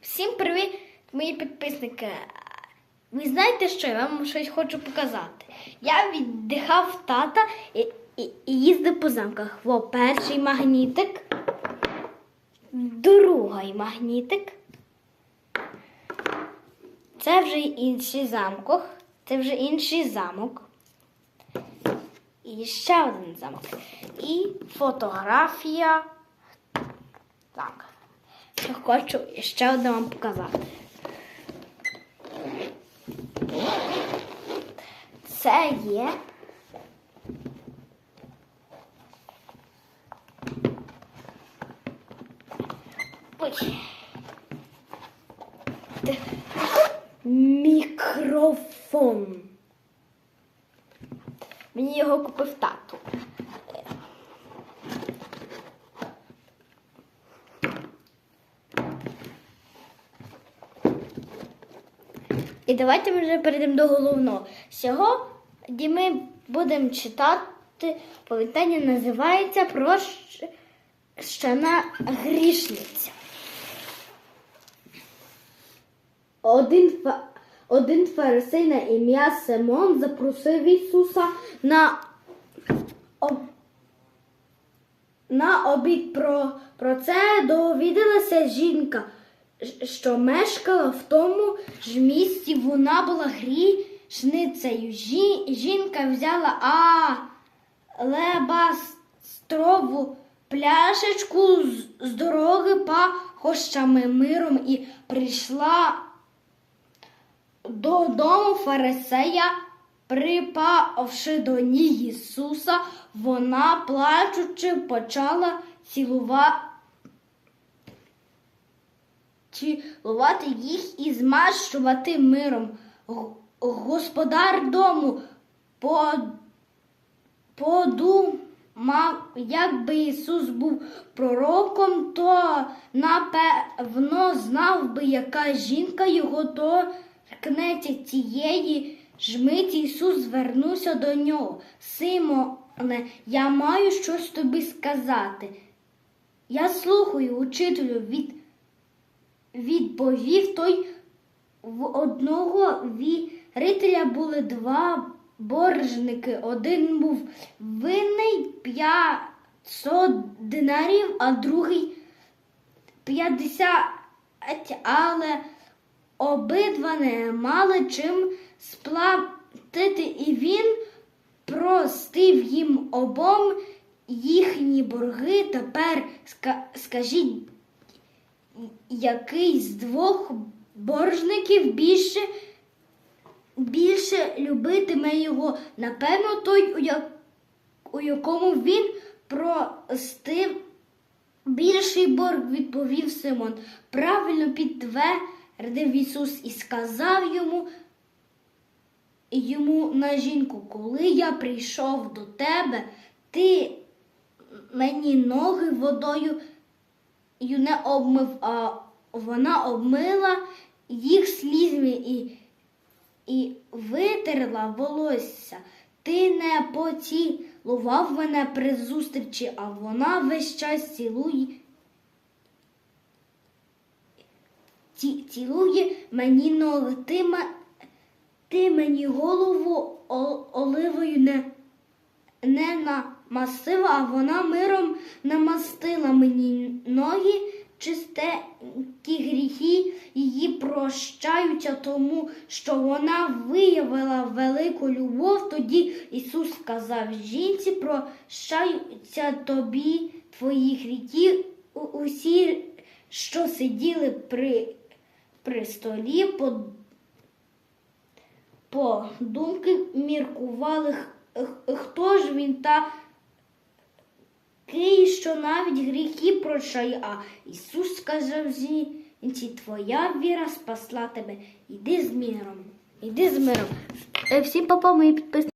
Всім привіт, мої підписники. Ви знаєте що? Я вам щось хочу показати. Я віддихав тата і, і, і їздив по замках. Во перший магнітик, другий магнітик. Це вже інший замок. Це вже інший замок. І ще один замок. І фотографія. Так. Хочу ще одне вам показати. Це є. Ой. Мікрофон. Мені його купив тату. І давайте ми вже перейдемо до головного. Сьогодні ми будемо читати повітання називається Прощена грішниця. Один, один фарисей на ім'я Симон запросив Ісуса на, об... на обід. Про, про це довідалася жінка, що мешкала в тому ж місті. Вона була грішницею. Жінка взяла алебастрову пляшечку з дороги пахощами миром і прийшла додому фарисея, припавши до ніг Ісуса, вона, плачучи, почала цілувати. Цілувати їх і змащувати миром. Господар дому подумав, якби Ісус був пророком, то напевно знав би, яка жінка його торкнеться цієї ж миті Ісус звернувся до нього. Симоне, я маю щось тобі сказати. Я слухаю, учителю, від, відповів той в одного вірителя були два боржники. Один був винний 500 динарів, а другий 50, але обидва не мали чим сплатити, і він простив їм обом їхні борги. Тепер скажіть, який з двох боржників більше, більше любитиме його? Напевно, той, у, я- у якому він простив більший борг, відповів Симон. Правильно підтвердив Ісус і сказав йому, йому на жінку, коли я прийшов до тебе, ти мені ноги водою не обмив, а вона обмила їх слізьми і, і витерла волосся. Ти не поцілував мене при зустрічі, а вона весь час цілує. ці- Цілує мені ноги. Ти, ти мені голову оливою не, не намастила, а вона миром намастила мені ноги, чистенькі гріхи її прощаються, тому що вона виявила велику любов. Тоді Ісус сказав жінці, прощаються тобі твої гріхи. Усі, що сиділи при, при столі, по думки міркували, хто ж він та такий, що навіть гріхи прощає. А Ісус сказав жінці, твоя віра спасла тебе. Іди з миром. Іди з миром. Всім Всі папа мої підписники.